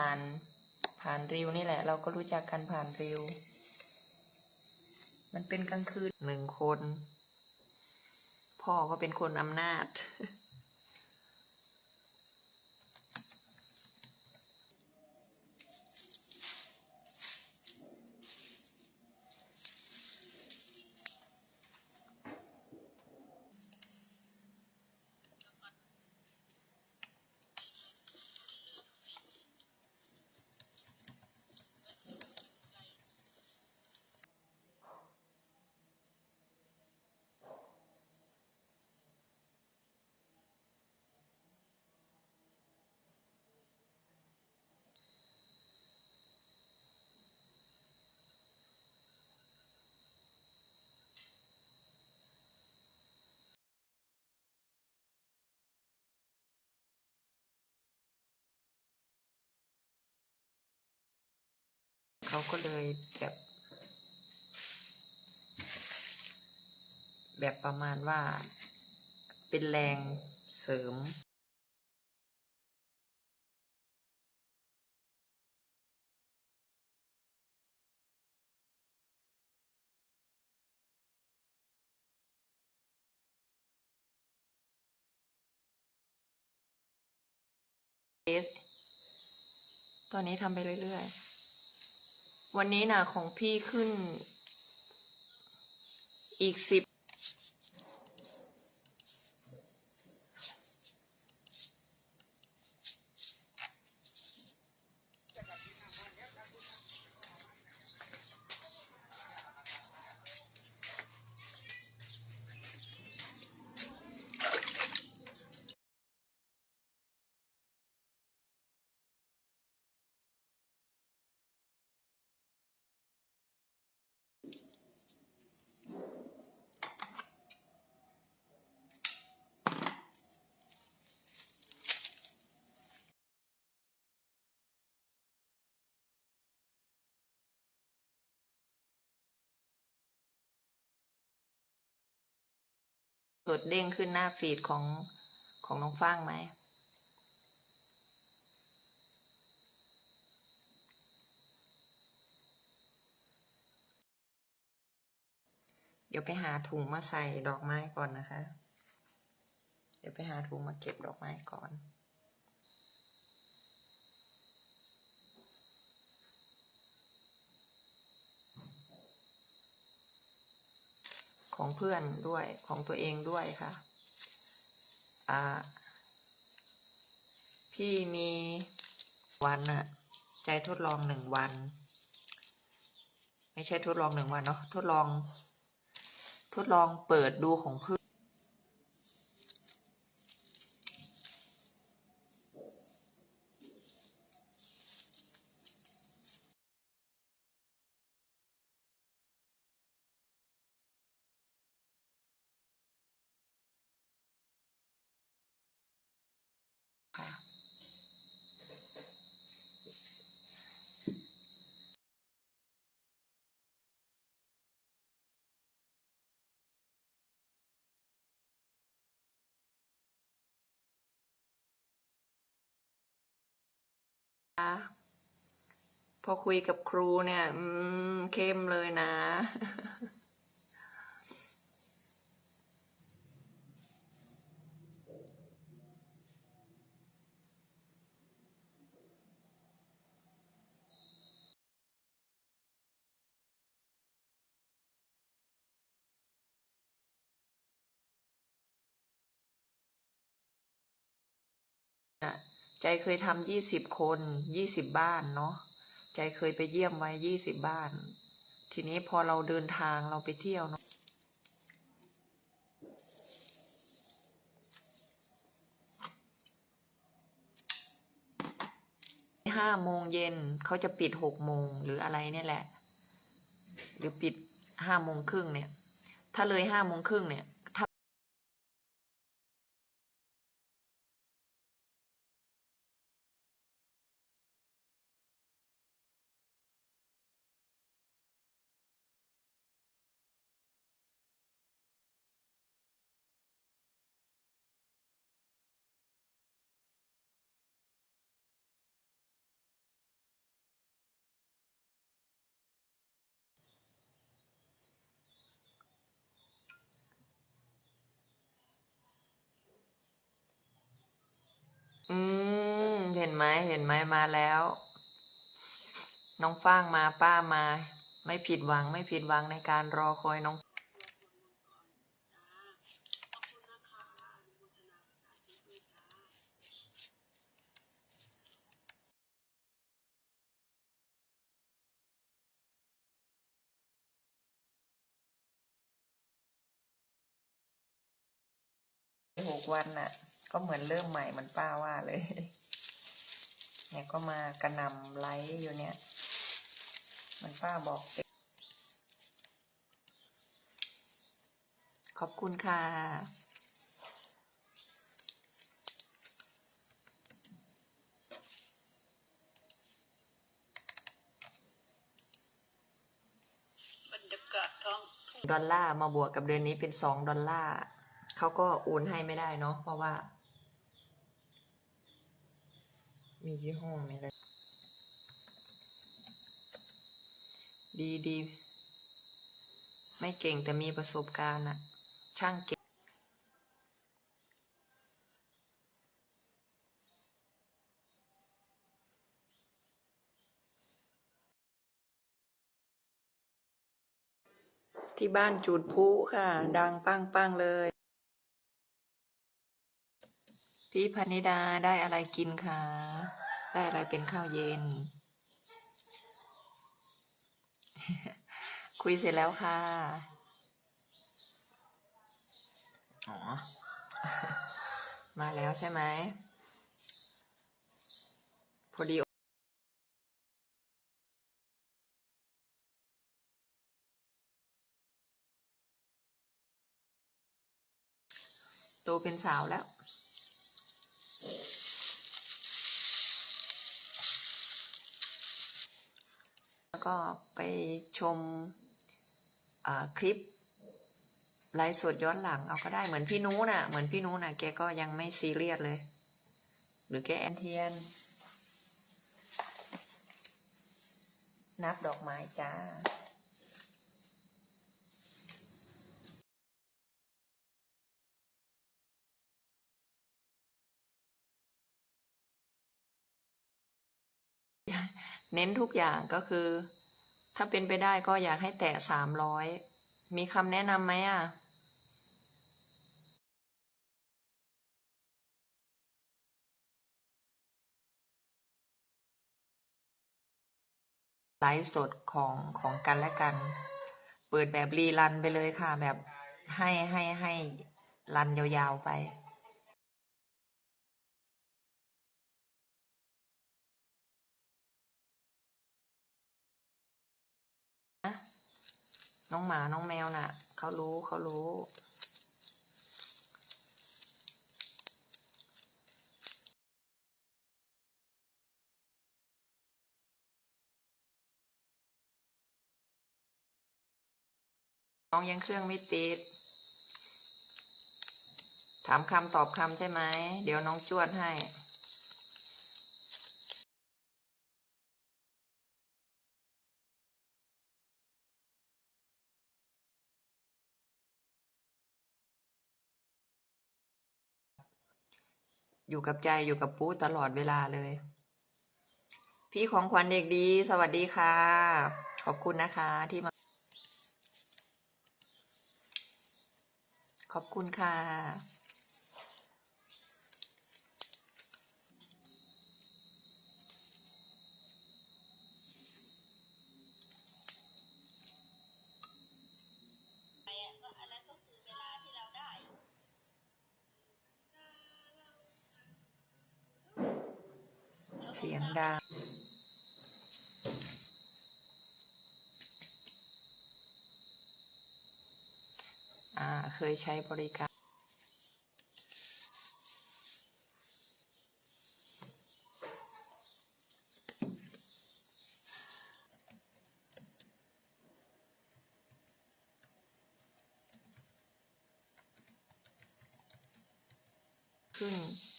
ผ่าน ผ่านริวนี่แหละ เราก็รู้จักกันผ่านริว มันเป็นกลางคืนหนึ่งคน พ่อก็เป็นคนอำนาจ เขาก็เลยแบบ แบบประมาณว่าเป็นแรงเสริมตอนนี้ทำไปเรื่อย ๆ วันนี้นะของพี่ขึ้นอีกสิบ เกิดเด้งขึ้นหน้าฟีดของของน้องฟ้างไหม เดี๋ยวไปหาถุงมาใส่ดอกไม้ก่อนนะคะ เดี๋ยวไปหาถุงมาเก็บดอกไม้ก่อน ของเพื่อนด้วยของตัวเองด้วยค่ะอ่าพี่มีวันอะใจทดลองหนึ่งวัน ไม่ใช่ทดลองหนึ่งวันเนาะทดลอง ทดลองเปิดดูของเพื่อน พอคุยกับครูเนี่ย อืม เข้มเลยนะ น่ะ ใจเคยทำยี่สิบคนยี่สิบบ้านเนาะใจเคยไปเยี่ยมไว้ยี่สิบบ้าน ทีนี้พอเราเดินทางเราไปเที่ยวเนาะห้าโมงเย็นเขาจะปิดหกโมงหรืออะไรเนี่ยแหละ หรือปิดห้าโมงครึ่งเนี่ย ถ้าเลยห้าโมงครึ่งเนี่ย อืม เห็นไหมเห็นไหมมาแล้ว น้องฟ้างมาป้ามา ไม่ผิดหวังไม่ผิดหวังในการรอคอยน้องหกวันน่ะ ก็เหมือนเริ่มใหม่เหมันป้าว่าเลย เนี่ยก็มากระหนำไลค์อยู่เนี่ย มันป้าบอก ขอบคุณค่ะบรรยากาศท้องทุ่งดอลลาร์มาบวกกับเดือนนี้เป็นสองดอลลาร์เขาก็โอนให้ไม่ได้เนาะเพราะว่า มียี่ห้อมีอะไรดีดี ไม่เก่งแต่มีประสบการณ์อะช่างเก่งที่บ้านจูดพุค่ะ ดังปังปังๆเลย พี่พนิดาได้อะไรกินคะได้อะไรเป็นข้าวเย็น คุยเสร็จแล้วค่ะ อ๋อ มาแล้วใช่ไหมพอดีโตเป็นสาวแล้ว ก็ไปชมคลิปไลฟ์สดย้อนหลังเอาก็ได้เหมือนพี่นู้น่ะ เหมือนพี่นู้น่ะแกก็ยังไม่ซีเรียสเลย หรือแกแอนเทียน นับดอกไม้จ้าเน้นทุกอย่างก็คือ ถ้าเป็นไปได้ก็อยากให้แตะสามร้อยมีคำแนะนำไหมอะไลฟ์สดของของกันและกัน เปิดแบบรีรันไปเลยค่ะแบบให้ให้ให้รันยาวๆไป น้องหมาน้องแมวน่ะเขารู้เขารู้ น้องยังเครื่องไม่ติด ถามคำตอบคำใช่ไหม เดี๋ยวน้องจวดให้ อยู่กับใจอยู่กับปูตลอดเวลาเลย พี่ของขวัญเด็กดี สวัสดีค่ะ ขอบคุณนะคะที่มา ขอบคุณค่ะ งดังเคยใช้บริการ ขึ้น